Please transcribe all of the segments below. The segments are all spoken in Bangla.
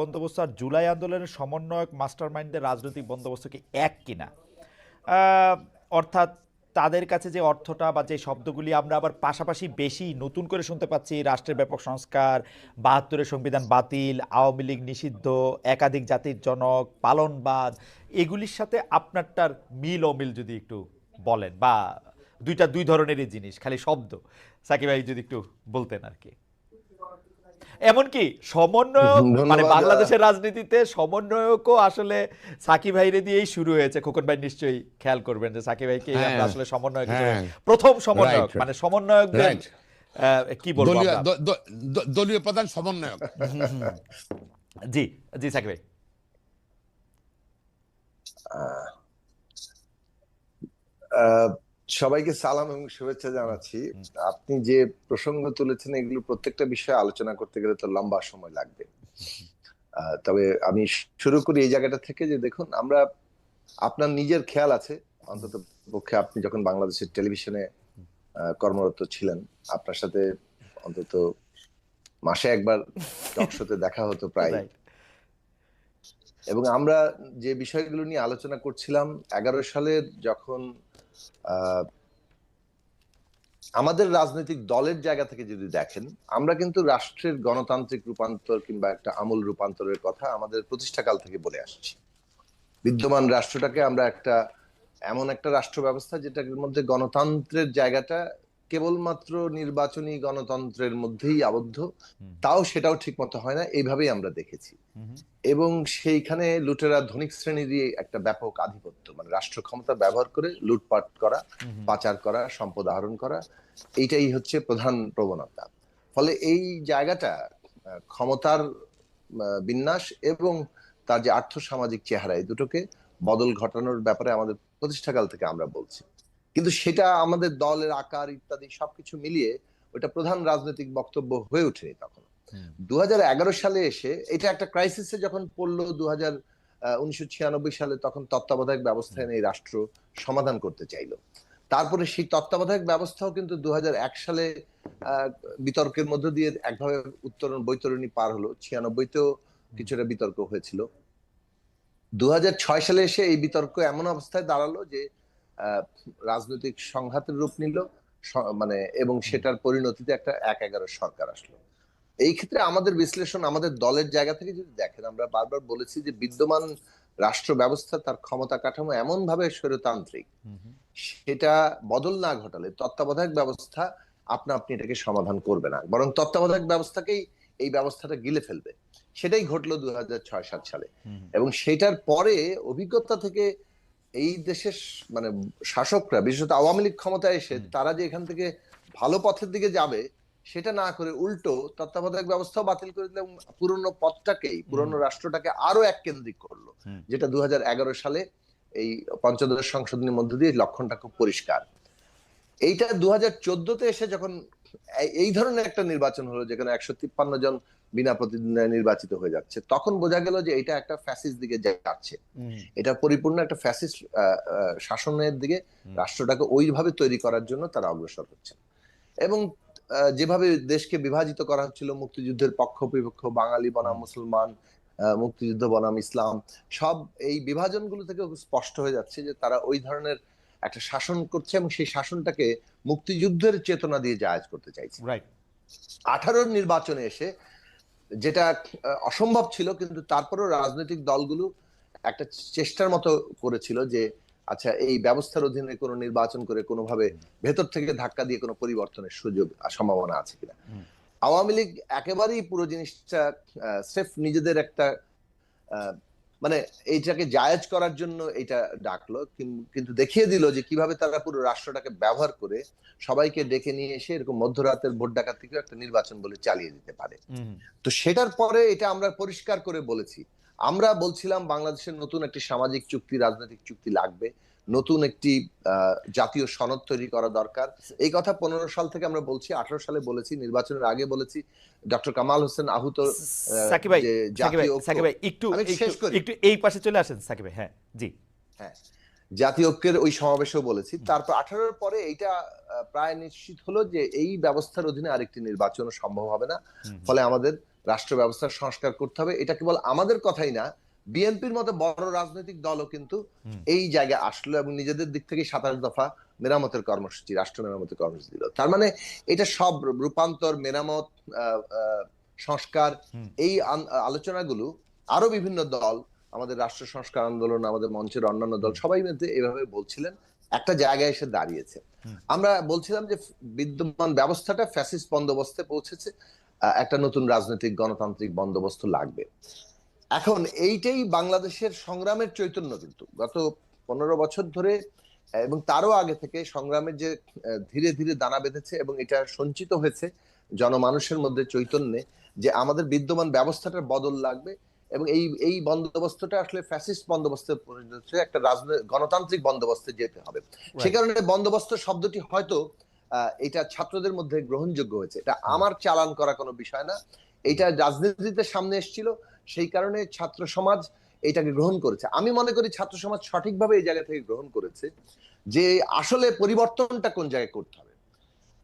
বন্দোবস্ত আর জুলাই আন্দোলনের সমন্বয়ক মাস্টারমাইন্ডের রাজনৈতিক বন্দোবস্ত কি এক কিনা? অর্থাৎ তাদের কাছে যে অর্থটা বা যে শব্দগুলি আমরা আবার পাশাপাশি বেশি নতুন করে শুনতে পাচ্ছি, রাষ্ট্রের ব্যাপক সংস্কার, বাহাত্তরের সংবিধান বাতিল, আওয়ামী লীগ নিষিদ্ধ, একাধিক জাতির জনক, পালনবাদ, এগুলির সাথে আপনারটার মিল অমিল যদি একটু বলেন বা দুইটা দুই ধরনেরই জিনিস, খালি শব্দ। সাকিব ভাই যদি একটু বলতেন আর কি। এমনকি সমন্বয়ক মানে বাংলাদেশের রাজনীতিতে সমন্বয়কও আসলে সাকিব ভাইরে দিয়েই শুরু হয়েছে। খোকন ভাই নিশ্চয়ই খেয়াল করবেন যে সাকিব ভাইকে আমরা হ্যাঁ, আসলে সমন্বয়ক হ্যাঁ। প্রথম সমন্বয়ক মানে সমন্বয়কদের. আহ, কি বলব দলীয় প্রধান সমন্বয়ক। জি জি সাকিব ভাই। আহ, সবাইকে সালাম এবং শুভেচ্ছা জানাচ্ছি। আপনি যে প্রসঙ্গ তুলেছেন এগুলো প্রত্যেকটা বিষয়ে আলোচনা করতে গেলে তো লম্বা সময় লাগবে। তবে আমি শুরু করি এই জায়গাটা থেকে যে দেখুন আমরা আপনার নিজের খেয়াল আছে। অন্তত পক্ষে আপনি যখন বাংলাদেশের টেলিভিশনে কর্মরত ছিলেন আপনার সাথে অন্তত মাসে একবার টকশোতে দেখা হতো প্রায়। এবং আমরা যে বিষয়গুলো নিয়ে আলোচনা করছিলাম এগারো সালের যখন আমাদের রাজনৈতিক দলের জায়গা থেকে যদি দেখেন, আমরা কিন্তু রাষ্ট্রের গণতান্ত্রিক রূপান্তর কিংবা একটা আমূল রূপান্তরের কথা আমাদের প্রতিষ্ঠাকাল থেকে বলে আসছি। বিদ্যমান রাষ্ট্রটাকে আমরা একটা, এমন একটা রাষ্ট্র ব্যবস্থা যেটার মধ্যে গণতন্ত্রের জায়গাটা কেবলমাত্র নির্বাচনী গণতন্ত্রের মধ্যেই আবদ্ধ তাও সেটাও ঠিক মতো হয় না এইভাবেই আমরা দেখেছি। এবং সেইখানে লুটেরা ধনিক শ্রেণীরই একটা ব্যাপক আধিপত্য মানে রাষ্ট্র ক্ষমতা ব্যবহার করে লুটপাট করা। পাচার করা সম্পদ আহরণ করা এইটাই হচ্ছে প্রধান প্রবণতা। ফলে এই জায়গাটা ক্ষমতার বিন্যাস এবং তার যে আর্থ সামাজিক চেহারা এই দুটোকে বদল ঘটানোর ব্যাপারে আমাদের প্রতিষ্ঠাকাল থেকে আমরা বলছি। কিন্তু সেটা আমাদের দলের আকার ইত্যাদি সবকিছু মিলিয়ে ওটা প্রধান রাজনৈতিক বক্তব্য হয়ে ওঠেনি তখন। দু সালে এসে এটা একটা ক্রাইসিসে যখন পড়ল দু হাজার উনিশশো সালে তখন তত্ত্বাবধায়ক ব্যবস্থা এনে এই রাষ্ট্র সমাধান করতে চাইলো। তারপরে সেই তত্ত্বাবধায়ক ব্যবস্থাও কিন্তু দু হাজার এক সালে আহ, বিতর্কের মধ্য দিয়ে একভাবে উত্তরণ বৈতরণী পার হলো। ছিয়ানব্বইতেও কিছুটা বিতর্ক হয়েছিল। দু হাজার ছয় সালে এসে এই বিতর্ক এমন অবস্থায় দাঁড়াল যে রাজনৈতিক সংঘাতের রূপ নিল মানে এবং সেটার পরিণতিতে একটা এক এগারো সরকার আসলো। এই ক্ষেত্রে আমাদের বিশ্লেষণ আমাদের দলের জায়গা থেকে যদি দেখেন আমরা বারবার বলেছি যে বিদ্যমান রাষ্ট্র ব্যবস্থা তার ক্ষমতা কাঠামো এমন ভাবে স্বৈরতান্ত্রিক। সেটা বদল না ঘটালে তত্ত্বাবধায়ক ব্যবস্থা আপনা আপনি এটাকে সমাধান করবে না। বরং তত্ত্বাবধায়ক ব্যবস্থাকেই এই ব্যবস্থাটা গিলে ফেলবে। সেটাই ঘটলো দু হাজার ছয় সাত সালে। এবং সেটার পরে অভিজ্ঞতা থেকে এই দেশের মানে শাসকরা বিশেষত আওয়ামী লীগ ক্ষমতায় এসে তারা যে এখান থেকে ভালো পথের দিকে যাবে সেটা না করে উল্টো তত্ত্বাবধায়ক ব্যবস্থাও বাতিল করে দিল এবং পুরনো পথটাকেই পুরনো রাষ্ট্রটাকে আরও এক কেন্দ্রিক করল। যেটা দু হাজার এগারো সালে এই পঞ্চদশ সংশোধনীর মধ্য দিয়ে লক্ষণটা খুব পরিষ্কার। এইটা দু হাজার চোদ্দতে এসে যখন এই- ধরনের একটা নির্বাচন হলো যেখানে একশো তিপ্পান্ন জন বিনা প্রতিদ্বন্দ্বিতায় নির্বাচিত হয়ে যাচ্ছে। তখন বোঝা গেল যে এটা একটা ফ্যাসিস দিকে যাচ্ছে। এটা পরিপূর্ণ একটা ফ্যাসিস্ট শাসনের দিকে রাষ্ট্রটাকে ওইভাবে তৈরি করার জন্য তারা অগ্রসর হচ্ছে। এবং আহ, যেভাবে দেশকে বিভাজিত করা হচ্ছিল মুক্তিযুদ্ধের পক্ষ বিপক্ষ বাঙালি বনাম মুসলমান আহ, মুক্তিযুদ্ধ বনাম ইসলাম সব এই বিভাজনগুলো থেকে স্পষ্ট হয়ে যাচ্ছে যে তারা ওই ধরনের একটা শাসন করছে এবং সেই শাসনটাকে মুক্তিযুদ্ধের চেতনা দিয়ে জায়াজ করতে চাইছে। রাইট আঠারোর নির্বাচনে এসে যেটা অসম্ভব ছিল কিন্তু তারপরেও রাজনৈতিক দলগুলো একটা চেষ্টার মতো করেছিল যে আচ্ছা এই ব্যবস্থার অধীনে কোনো নির্বাচন করে কোনোভাবে ভেতর থেকে ধাক্কা দিয়ে কোনো পরিবর্তনের সুযোগ সম্ভাবনা আছে কিনা। আওয়ামী লীগ একেবারেই পুরো জিনিসটা স্রেফ নিজেদের একটা মানে এইটাকে জায়াজ করার জন্য এটা ডাকলো কিন্তু দেখিয়ে দিল যে কীভাবে তারা পুরো রাষ্ট্রটাকে ব্যবহার করে সবাইকে ডেকে নিয়ে এসে এরকম মধ্যরাতের ভোট ডাকার থেকে একটা নির্বাচন বলে চালিয়ে দিতে পারে। তো সেটার পরে এটা আমরা পরিষ্কার করে বলেছি। আমরা বলছিলাম বাংলাদেশের নতুন একটি সামাজিক চুক্তি রাজনৈতিক চুক্তি লাগবে। নতুন একটি জাতীয় সনদ তৈরি করা দরকার। এই কথা পনেরো সাল থেকে আমরা বলছি আঠারো সালে বলেছি নির্বাচনের আগে বলেছি। ডক্টর কামাল হোসেন আহুত সাকিব ভাই সাকিব ভাই একটু একটু এই পাশে চলে আসেন সাকিব ভাই হ্যাঁ জি। হ্যাঁ জাতীয় ঐক্যের ওই সমাবেশেও বলেছি। তারপর আঠারোর পরে এইটা প্রায় নিশ্চিত হলো যে এই ব্যবস্থার অধীনে আরেকটি নির্বাচন সম্ভব হবে না। ফলে আমাদের রাষ্ট্র ব্যবস্থার সংস্কার করতে হবে। এটা কেবল আমাদের কথাই না বিএনপির মতো বড় রাজনৈতিক দলও কিন্তু এই জায়গায় আসলো এবং নিজেদের দিক থেকে সাতাশ দফা মেরামতের কর্মসূচি রাষ্ট্র মেরামতের কর্মসূচি দিল। তার মানে এটা সব রূপান্তর মেরামত সংস্কার। এই আলোচনাগুলো আরও বিভিন্ন দল আমাদের রাষ্ট্র সংস্কার আন্দোলন আমাদের মঞ্চের অন্যান্য দল সবাই মধ্যে এভাবে বলছিলেন। একটা জায়গায় এসে দাঁড়িয়েছে। আমরা বলছিলাম যে বিদ্যমান ব্যবস্থাটা ফ্যাসিস্ট বন্দোবস্তে পৌঁছেছে একটা নতুন রাজনৈতিক গণতান্ত্রিক বন্দোবস্ত লাগবে। এখন এইটাই বাংলাদেশের সংগ্রামের চৈতন্য কিন্তু। গত পনেরো বছর ধরে এবং তারও আগে থেকে সংগ্রামের যে ধীরে ধীরে দানা বেঁধেছে এবং এটা সঞ্চিত হয়েছে জনমানুষের মধ্যে চৈতন্যে যে আমাদের বিদ্যমান ব্যবস্থাটার বদল লাগবে এবং এই এই বন্দোবস্তটা আসলে ফ্যাসিস্ট বন্দোবস্তে পরিণত একটা রাজনৈতিক গণতান্ত্রিক বন্দোবস্তে যেতে হবে। সে কারণে বন্দোবস্ত শব্দটি হয়তো আহ, এটা ছাত্রদের মধ্যে গ্রহণযোগ্য হয়েছে। এটা আমার চালান করা কোনো বিষয় না। এটা রাজনীতিতে সামনে এসেছিল সেই কারণে ছাত্র সমাজ এটাকে গ্রহণ করেছে। আমি মনে করি ছাত্র সমাজ সঠিকভাবে এই জায়গা থেকে গ্রহণ করেছে যে আসলে পরিবর্তনটা কোন জায়গায় করতে হবে।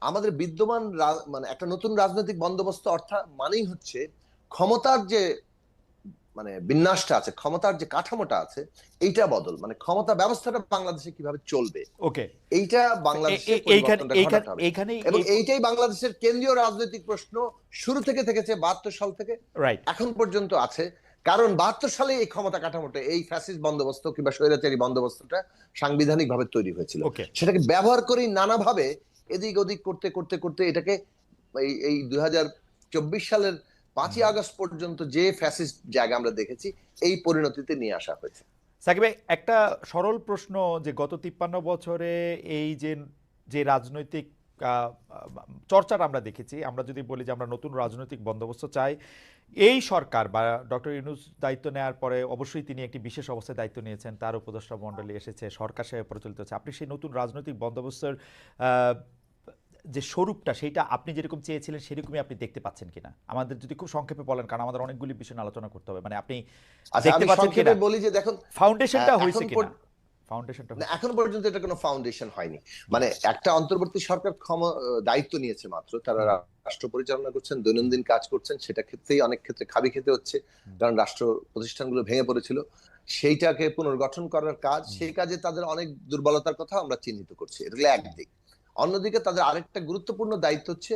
আমাদের বিদ্যমান মানে একটা নতুন রাজনৈতিক বন্দোবস্ত অর্থাৎ মানেই হচ্ছে ক্ষমতার যে মানে বিন্যাসটা আছে ক্ষমতার যে কাঠামোটা আছে এইটা বদল। মানে ক্ষমতা ব্যবস্থাটা বাংলাদেশে কীভাবে চলবে? ওকে। এইটা বাংলাদেশে এবং এইটাই বাংলাদেশের কেন্দ্রীয় রাজনৈতিক প্রশ্ন শুরু থেকে থেকেছে বাহাত্তর সাল থেকে এখন পর্যন্ত আছে। কারণ বাহাত্তর সালে এই ক্ষমতা কাঠামোটা এই ফ্যাসিস্ট বন্দোবস্ত কিংবা স্বৈরাচারী বন্দোবস্তটা সাংবিধানিক ভাবে তৈরি হয়েছিল। সেটাকে ব্যবহার করি নানাভাবে এদিক ওদিক করতে করতে করতে এটাকে এই এই দুই হাজার চব্বিশ সালের পাঁচই আগস্ট পর্যন্ত যে ফ্যাসিস্ট জায়গা আমরা দেখেছি, এই পরিণতিতে নিয়ে আসা হয়েছে। সাকিব একটা সরল প্রশ্ন যে গত তিপ্পান্ন বছরে এই যে যে রাজনৈতিক চর্চাটা আমরা দেখেছি, আমরা যদি বলি যে আমরা নতুন রাজনৈতিক বন্দোবস্ত চাই, এই সরকার বা ডক্টর ইউনুস দায়িত্ব নেওয়ার পরে অবশ্যই তিনি একটি বিশেষ অবস্থায় দায়িত্ব নিয়েছেন। তার উপদেষ্টা মণ্ডলী এসেছে, সরকার সাহেব পরিচালিত হচ্ছে। আপনি সেই নতুন রাজনৈতিক বন্দোবস্তের যে স্বরূপটা সেইটা আপনি যেরকম চেয়েছিলেন সেরকমই আপনি দেখতে পাচ্ছেন কিনা? আমাদের যদি খুব সংক্ষেপে বলেন কারণ আমাদের অনেকগুলি বিষয় নিয়ে আলোচনা করতে হবে। মানে আপনি আচ্ছা দেখতে পাচ্ছেন কিনা? বলি যে দেখুন ফাউন্ডেশনটা হয়েছে কিনা? ফাউন্ডেশনটা এখন পর্যন্ত এটা কোনো ফাউন্ডেশন হয়নি। মানে একটা অন্তর্বর্তী সরকার ক্ষম- দায়িত্ব নিয়েছে মাত্র। তারা রাষ্ট্র পরিচালনা করছেন দৈনন্দিন কাজ করছেন সেটা ক্ষেত্রেই অনেক ক্ষেত্রে খাবি খেতে হচ্ছে। কারণ রাষ্ট্র প্রতিষ্ঠানগুলো ভেঙে পড়েছিল। সেইটাকে পুনর্গঠন করার কাজ সেই কাজে তাদের অনেক দুর্বলতার কথা আমরা চিহ্নিত করছি। এটা হলো একদিক। অন্যদিকে তাদের আরেকটা গুরুত্বপূর্ণ দায়িত্ব হচ্ছে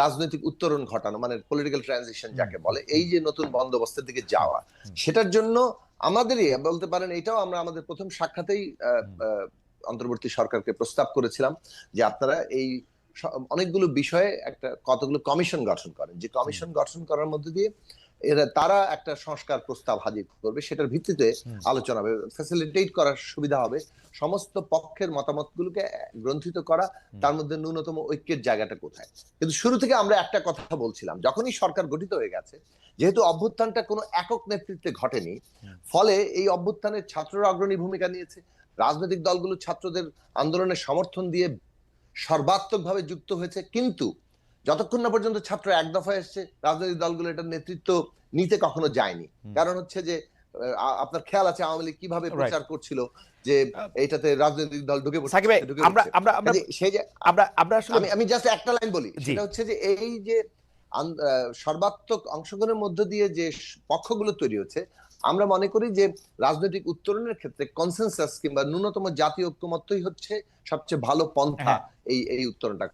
রাজনৈতিক উত্তরণ ঘটানো মানে পলিটিক্যাল ট্রানজিশন যাকে বলে এই যে নতুন বন্দোবস্তের দিকে যাওয়া। সেটার জন্য আমাদেরই বলতে পারেন এটাও আমরা আমাদের প্রথম সাক্ষাতেই অন্তর্বর্তী সরকারকে প্রস্তাব করেছিলাম যে আপনারা এই অনেকগুলো বিষয়ে একটা কতগুলো কমিশন গঠন করেন। যে কমিশন গঠন করার মধ্যে দিয়ে এরা তারা একটা সংস্কার প্রস্তাব হাজির করবে সেটার ভিত্তিতে আলোচনা হবে ফ্যাসিলিটেট করার সুবিধা হবে। সমস্ত পক্ষের মতামতগুলোকে গ্রন্থিত করা তার মধ্যে ন্যূনতম ঐক্যের জায়গাটা কোথায়? কিন্তু শুরু থেকে আমরা একটা কথা বলছিলাম যখনই সরকার গঠিত হয়ে গেছে যেহেতু অভ্যুত্থানটা কোনো একক নেতৃত্বে ঘটেনি ফলে এই অভ্যুত্থানের ছাত্ররা অগ্রণী ভূমিকা নিয়েছে রাজনৈতিক দলগুলো ছাত্রদের আন্দোলনের সমর্থন দিয়ে সর্বাত্মকভাবে যুক্ত হয়েছে কিন্তু যতক্ষণ না পর্যন্ত ছাত্র এক দফায় এসছে রাজনৈতিক দলগুলো এটার নেতৃত্ব নিতে কখনো যায়নি। কারণ হচ্ছে যে আপনার খেয়াল আছে আওয়ামী লীগ কীভাবে প্রচার করছিল যে এইটাতে রাজনৈতিক দল ঢুকে আমরা আমরা আমরা সেই যে আমরা আমরা আসলে আমি জাস্ট একটা লাইন বলি সেটা হচ্ছে যে এই যে সর্বাত্মক অংশগ্রহণের মধ্য দিয়ে যে পক্ষগুলো তৈরি হচ্ছে আমরা মনে করি যে রাজনৈতিক উত্তরণের ক্ষেত্রে কনসেনসাস কিংবা ন্যূনতম জাতীয় ঐক্যমত্যই হচ্ছে সবচেয়ে ভালো পন্থা হ্যাঁ। এই এই উত্তরণটা।